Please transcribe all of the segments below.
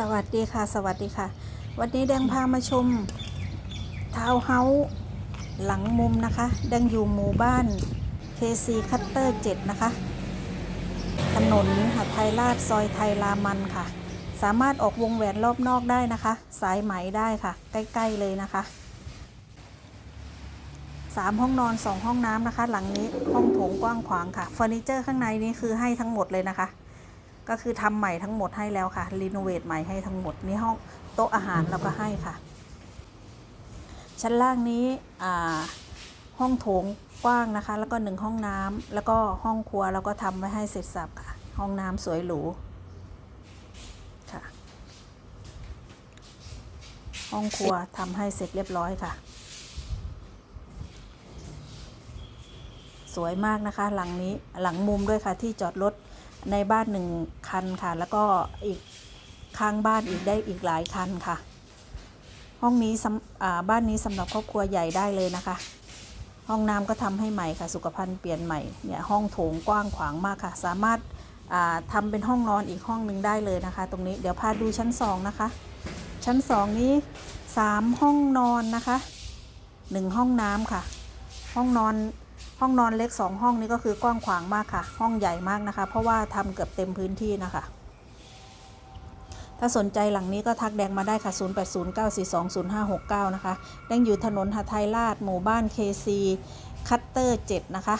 สวัสดีค่ะ สวัสดีค่ะ วันนี้แดงพามาชมทาวเฮาส์หลังมุมนะคะ แดงอยู่หมู่บ้าน KC คัตเตอร์7นะคะ ถนนหาไทยราชซอยไทยรามันค่ะ สามารถออกวงแหวนรอบนอกได้นะคะ สายไหมได้ค่ะ ใกล้ ๆ เลยนะคะสามห้องนอนสองห้องน้ำนะคะ หลังนี้ห้องโถงกว้างขวางค่ะเฟอร์นิเจอร์ข้างในนี้คือให้ทั้งหมดเลยนะคะ ก็คือทำใหม่ทั้งหมดให้แล้วค่ะรีโนเวทใหม่ให้ทั้งหมดนี่ห้องโต๊ะอาหารเราก็ให้ค่ะ ชั้นล่างนี้ห้องโถงกว้างนะคะ แล้วก็หนึ่งห้องน้ำแล้วก็ห้องครัวเราก็ทำไว้ให้เสร็จสับค่ะ ห้องน้ำสวยหรูค่ะ ห้องครัวทำให้เสร็จเรียบร้อยค่ะ สวยมากนะคะ หลังนี้หลังมุมด้วยค่ะที่จอดรถ ในบ้านหนึ่งคันค่ะ แล้วก็อีกข้างบ้านอีกได้อีกหลายคันค่ะ ห้องนี้บ้านนี้สำหรับครอบครัวใหญ่ได้เลยนะคะ ห้องน้ำก็ทำให้ใหม่ค่ะ สุขภัณฑ์เปลี่ยนใหม่เนี่ยห้องโถงกว้างขวางมากค่ะ สามารถทำเป็นห้องนอนอีกห้องหนึ่งได้เลยนะคะ ตรงนี้เดี๋ยวพาดูชั้นสองนะคะ ชั้นสองนี้สามห้องนอนนะคะหนึ่งห้องน้ำค่ะ ห้องนอน ห้องนอนเล็กสองห้องนี้ก็คือกว้างขวางมากค่ะ ห้องใหญ่มากนะคะ เพราะว่าทำเกือบเต็มพื้นที่นะคะ ถ้าสนใจหลังนี้ก็ทักแดงมาได้ค่ะ 0809420569 นะคะ แดงอยู่ถนนหาไทยราชหมู่บ้าน KC คัตเตอร์ 7 นะคะ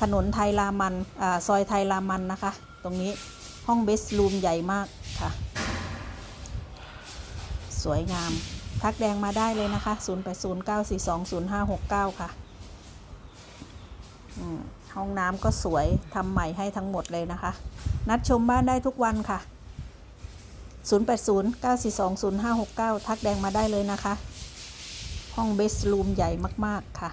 ถนนไทยรามันอซอยไทยรามันนะคะ ตรงนี้ห้องเบสรูมใหญ่มากค่ะ สวยงาม ทักแดงมาได้เลยนะคะ 0809420569 ค่ะอืม ห้องน้ำก็สวยทำใหม่ให้ทั้งหมดเลยนะคะ นัดชมบ้านได้ทุกวันค่ะ 0809420569 ทักแดงมาได้เลยนะคะ ห้องเบสรูมใหญ่มาก ๆ ค่ะ